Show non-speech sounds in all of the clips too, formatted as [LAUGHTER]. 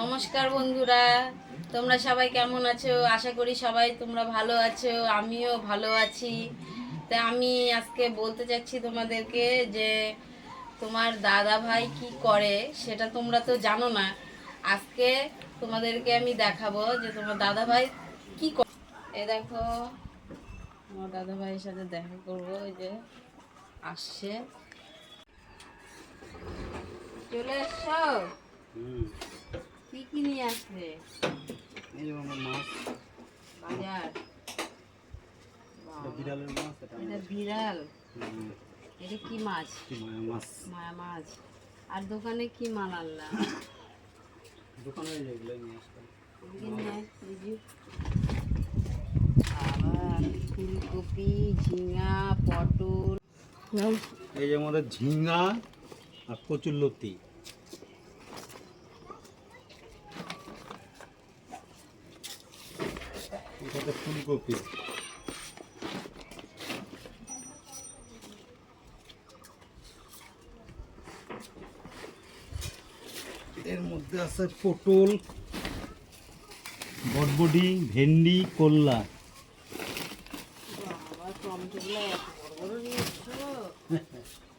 নমস্কার বন্ধুরা, তোমরা সবাই কেমন আছো? আশা করি সবাই তোমরা ভালো আছো, আমিও ভালো আছি। তা আমি আজকে বলতে চাচ্ছি তোমাদেরকে যে, তোমার দাদা ভাই কি করে সেটা তোমরা তো জানো না। আজকে তোমাদেরকে আমি দেখাবো যে তোমার দাদা ভাই কি করে এ দেখো আমার দাদা ভাইয়ের সাথে দেখা করব, ওই যে আসছে। চলে এসছো? হুম। কি নিয়ে আসবে? এই যে আমার মাছ। বাজার। বিড়ালের মাছ এটা বিড়াল? এটা কি মাছ? মায়া মাছ। মায়া মাছ। আর দোকানে কি মাল আনলাম দোকানে যেগুলো নিয়ে। আবার ফুলকপি ঝিঙা পটল। এই যে আমাদের ঝিঙ্গা আর কচুর লতি। এটাতে ফুলকপি। এর মধ্যে আছে পটল বটবডি ভেন্ডি করলা। টমেটোগুলো [LAUGHS]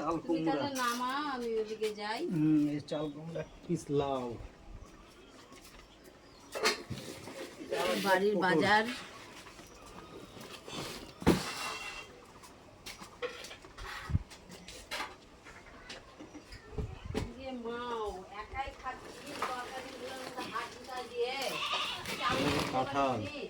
চাল তুমি কুমড়া তাহলে নামা আমি ওদিকে যাই হুম এই চাল কুমড়া পিস লাউ বাড়ির বাজার ইয়ে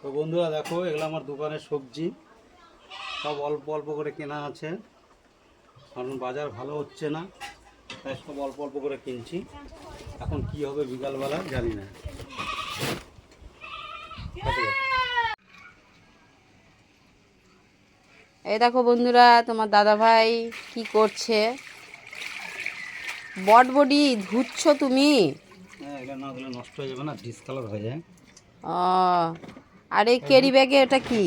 তো বন্ধুরা দেখো এগুলো আমার দোকানের সবজি। সব অল্প অল্প করে কেনা আছে। কারণ বাজার ভালো হচ্ছে না তাই সব অল্প অল্প করে কিনছি। এখন কি হবে বিকালবেলা জানি না। এই দেখো বন্ধুরা তোমার দাদা ভাই কি করছে? বটবডি ধুচ্ছ তুমি? হ্যাঁ নষ্ট হয়ে যাবে না ডিসকালার হয়ে যায়। ও আর এই ক্যারি ব্যাগে এটা কি?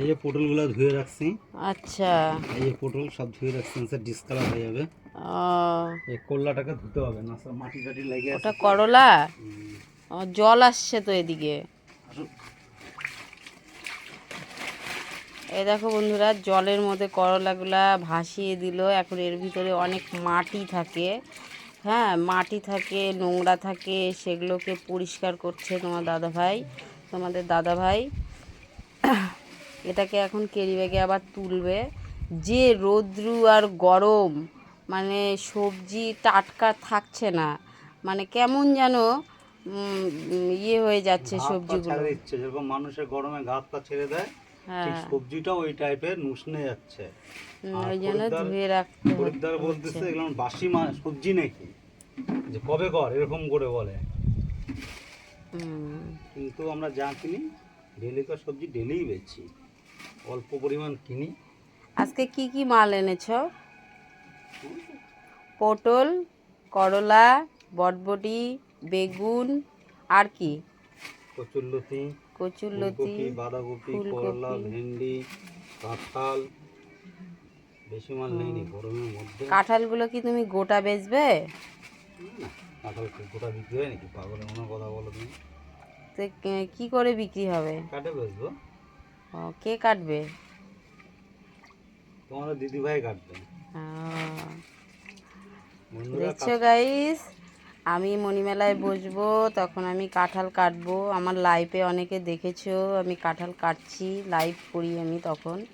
এই যে পটলগুলো ধুয়ে রাখছি। আচ্ছা। এই যে পটল সব ধুয়ে রাখছি স্যার ডিসকালার হয়ে যাবে। এই করলাটাকে ধুতে হবে না স্যার মাটি টাটি লেগে আছে। ওটা করলা জল আসছে তো এদিকে। এই দেখো বন্ধুরা জলের মধ্যে করলাগুলা ভাসিয়ে দিল। এখন এর ভিতরে অনেক মাটি থাকে। হ্যাঁ মাটি থাকে নোংরা থাকে সেগুলোকে পরিষ্কার করছে তোমার দাদা ভাই তোমাদের দাদা ভাই এটাকে এখন কেরি ব্যাগে আবার তুলবে। যে রৌদ্রু আর গরম মানে সবজি টাটকা থাকছে না। মানে কেমন যেন ইয়ে হয়ে যাচ্ছে সবজিগুলো। যেরকম মানুষের গরমে ঘাত পা ছেড়ে দেয় হ্যাঁ। সবজিটাও ওই টাইপের নুসনে যাচ্ছে। ওই জন্য ধুয়ে রাখতে খরিদ্দার বলতেছে এগুলো বাসি মা সবজি নাকি? যে কবে কর এরকম করে বলে। কিন্তু আমরা যা কিনি ডেলিকার সবজি ডেলিই বেচি। অল্প পরিমাণ কিনি। আজকে কি কি মাল এনেছ? পটল করলা বটবটি বেগুন আর কি? কচুরলতি কচুরলতি বাঁধাকপি করলা ভেন্ডি কাঁঠাল বেশি মাল নেইনি গরমের মধ্যে। কাঁঠালগুলো কি তুমি গোটা বেচবে? না, কাঁঠাল কি গোটা বিক্রি হয় নাকি? মনে কথা বলো তুমি। তো কে- করে বিক্রি হবে? কাটে বেচবো। ও, কে কাটবে? তোমাদের দিদি ভাই কাটবে দেখছ গাইস আমি মণিমেলায় বসবো তখন আমি কাঁঠাল কাটবো। আমার লাইভে অনেকে দেখেছ আমি কাঁঠাল কাটছি লাইভ করি আমি তখন।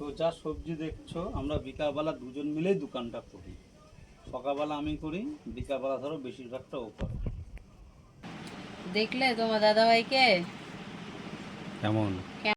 তো যা সবজি দেখছ আমরা বিকালবেলা দুজন মিলেই দোকানটা করি। সকালবেলা আমি করি বিকালবেলা ধরো বেশিরভাগটা ও করে। দেখলে তোমার দাদাভাইকে? কেমন?